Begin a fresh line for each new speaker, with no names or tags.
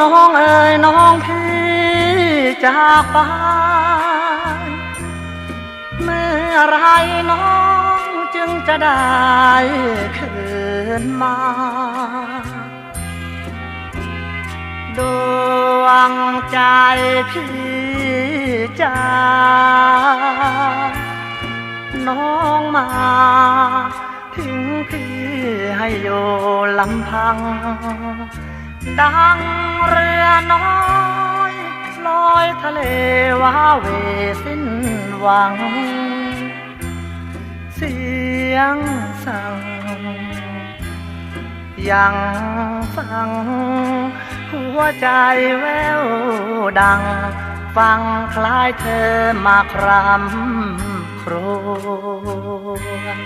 น้องเอ๋อน้องพี่จากไปเมื่อไรน้องจึงจะได้คืนมา ดวงใจพี่จ้าน้องมาถึงพี่ให้อยู่ลำพัง ดังเรือน้อยลอยทะเลว้าเวสิ้นหวัง เสียงสั่งยังฟัง หัวใจแววดัง ฟังคล้ายเธอมาครำครวญ